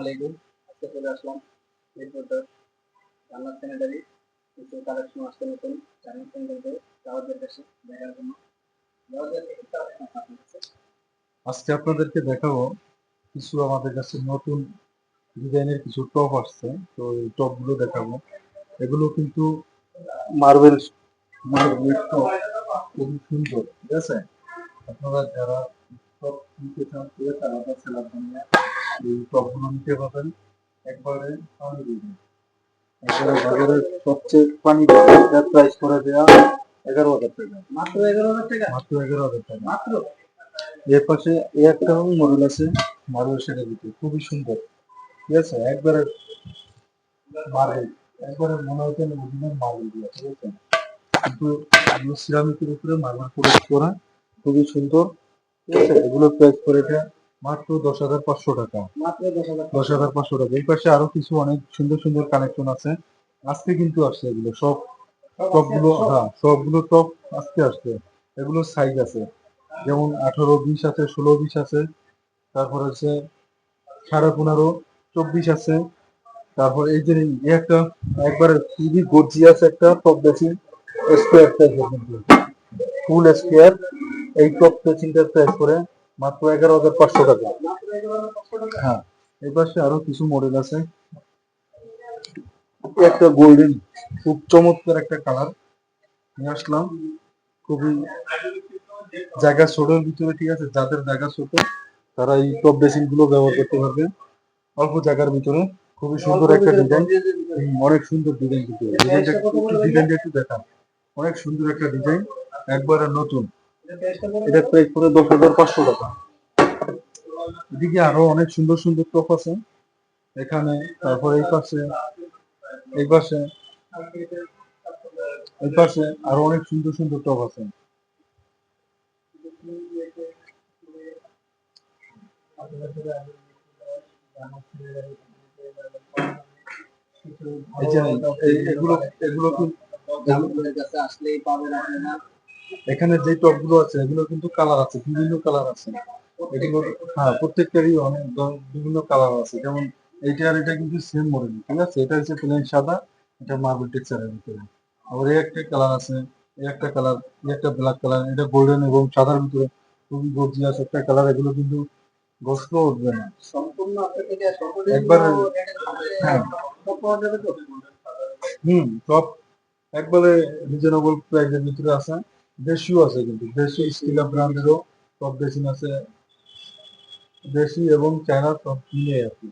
আলাইকুম। আজকে চলে আসলাম আসতে নতুন কাছে দেখার জন্য। আপনাদেরকে দেখাবো কিছু আমাদের কাছে নতুন ডিজাইনের কিছু টপ আসছে, তো এই টপগুলো দেখাবো। এগুলো কিন্তু মার্বেল মার্বেল টপ খুবই সুন্দর, ঠিক আছে? আপনারা যারা করে দেওয়া এগারো হাজার মাত্র এগারো হাজার মাত্র এগারো হাজার মাত্র এর পাশে একটা মডেল আছে মার্বেল শেডের ভিতরে খুবই সুন্দর ঠিক আছে একবারে মার্বেল একবারে মনে হচ্ছে অরিজিনাল মার্বেল দিয়ে ঠিক আছে কিন্তু সিরামিকের উপরে মার্বেল প্রোডাক্ট করা খুবই সুন্দর ঠিক আছে প্রাইস মাত্র দশ হাজার পাঁচশো টাকা। দশ হাজার পাঁচশো। টাকা। এই পাশে আরও কিছু অনেক সুন্দর সুন্দর আছে। আজকে কিন্তু আসছে এগুলো। সব হ্যাঁ সবগুলো টপ আজকে আসছে। এগুলো সাইজ আছে। যেমন আঠারো বিশ আছে ষোলো বিশ আছে। তারপর হচ্ছে সাড়ে পনেরো চব্বিশ আছে। তারপর এই যে একটা একবারে খুবই গর্জিয়াস একটা টপ বেসিন স্কোয়ার টাইপের কিন্তু। ফুল স্কোয়ার এই টপ বেসিনটার প্রাইস করে মাত্র এগারো হাজার পাঁচশো টাকা। হ্যাঁ এই পাশে আরও কিছু মডেল আছে। একটা গোল্ডেন খুব চমৎকার একটা কালার নিয়ে আসলাম। খুবই জায়গা ছোটোর ভিতরে, ঠিক আছে? যাদের জায়গা ছোট। তারা এই টপ বেসিনগুলো ব্যবহার করতে পারবে। অল্প জায়গার ভিতরে। খুবই সুন্দর একটা ডিজাইন অনেক সুন্দর ডিজাইন কিন্তু। ডিজাইনটা একটু দেখান। অনেক সুন্দর একটা ডিজাইন একবারে নতুন। এটা প্রাইস করে দশ হাজার পাঁচশো টাকা এদিকে আরও অনেক সুন্দর সুন্দর টপ আছে এখানে তারপর এই পাশে এই পাশে এই পাশে আরও অনেক সুন্দর সুন্দর টপ আছে এগুলো এগুলো আসলেই পাবেন আপনারা এখানে যে টপগুলো আছে এগুলো কিন্তু কালার আছে বিভিন্ন কালার আছে। এগুলো হ্যাঁ প্রত্যেকটারই অনেক বিভিন্ন কালার আছে। যেমন এইটা আর এটা কিন্তু সেম মডেল ঠিক আছে? এটা হচ্ছে প্লেন সাদা এটা মার্বেল টেক্সচারের ভিতরে। আবার এই একটা কালার আছে এই একটা কালার এই একটা ব্ল্যাক কালার এটা গোল্ডেন এবং সাদার ভিতরে খুবই গর্জিয়াস একটা কালার এগুলো কিন্তু গোস্ত উঠবে না। একবারে- হ্যাঁ। হুম সব একবারে রিজনেবল প্রাইসের ভিতরে আছে। দেশিও আছে কিন্তু দেশি স্টিলা ব্র্যান্ডেরও সব বেসিন আছে দেশি এবং চায়না সব মিলে আর কি